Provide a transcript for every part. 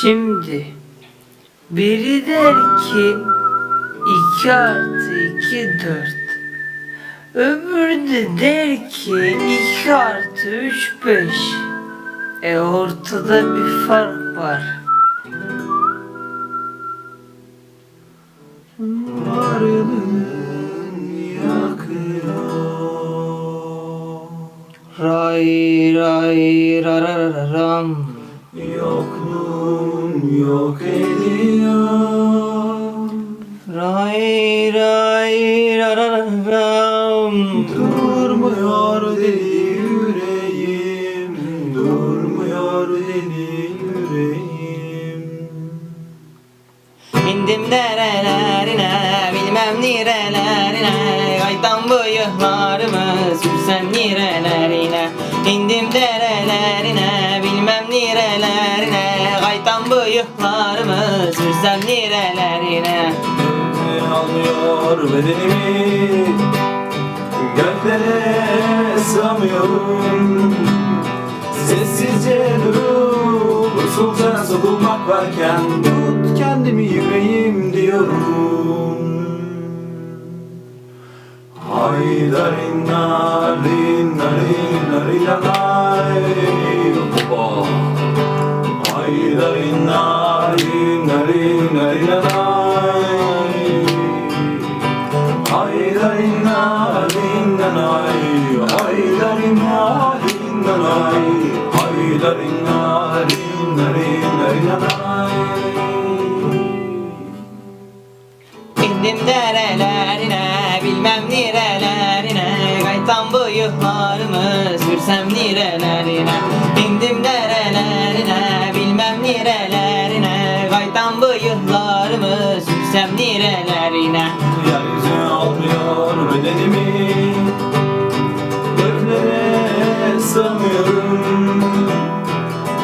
Şimdi biri der ki 2 artı 2 4. Öbürü de der ki 2 artı 3 5. E ortada bir fark var. Ray ray rararam. Yokluğun yok ediyor Ray ray rararam. Durmuyor deli yüreğim. Durmuyor deli yüreğim. İndim derelerine bilmem nerelerine Kaytan bu yıllarımı sürsem nerelerine İndim derelerine Kaytan bu yıllarımı sürsem nerelerine Ne alıyor bedenimi Göklere sığamıyorum. Sessizce durup usulca sokulmak varken Tut kendimi yüreğim diyorum. Haydarin narin narin narin narin İndim derelerine bilmem nerelerine Kaytan bu yıllarımı sürsem nerelerine İndim derelerine sürsem nerelerine Yeryüzü almıyor bedenimi. Göklere sığamıyorum.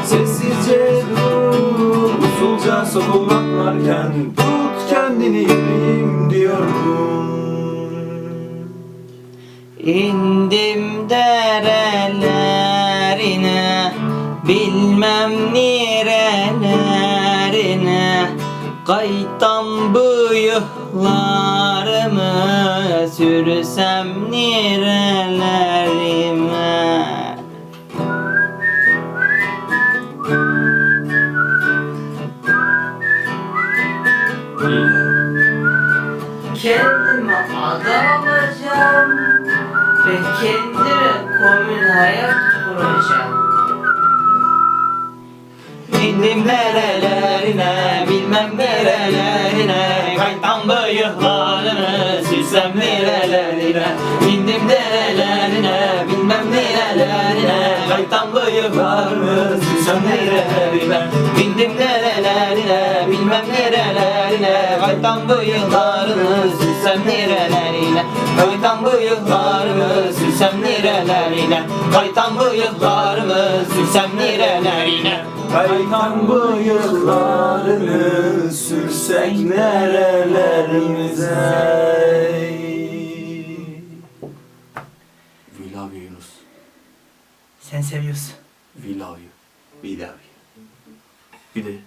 Sessizce dur Usulca sokulmak varken Tut kendini yüreğim diyorum. İndim derelerine Bilmem nerelerine Kaytan bu yuhlarımı Sürsem nerelerime Kendime ada alacağım ve kendime komün hayat kuracağım. İndim nerelerine, bilmem nerelerine nerelerine İndim nerelerine, bilmem nerelerine Kaytan bıyıklarını sürsem nerelerine İndim nerelerine, bilmem nerelerine Kaytan bıyıklarını sürsem nerelerine? Kaytan bıyıklarını sürsem nerelerine? Kaytan bıyıklarını sürsem nerelerine? Kaytan bıyıklarını sürsek nerelerimize Sen seviyorsun. We love you. We love you. Bir de...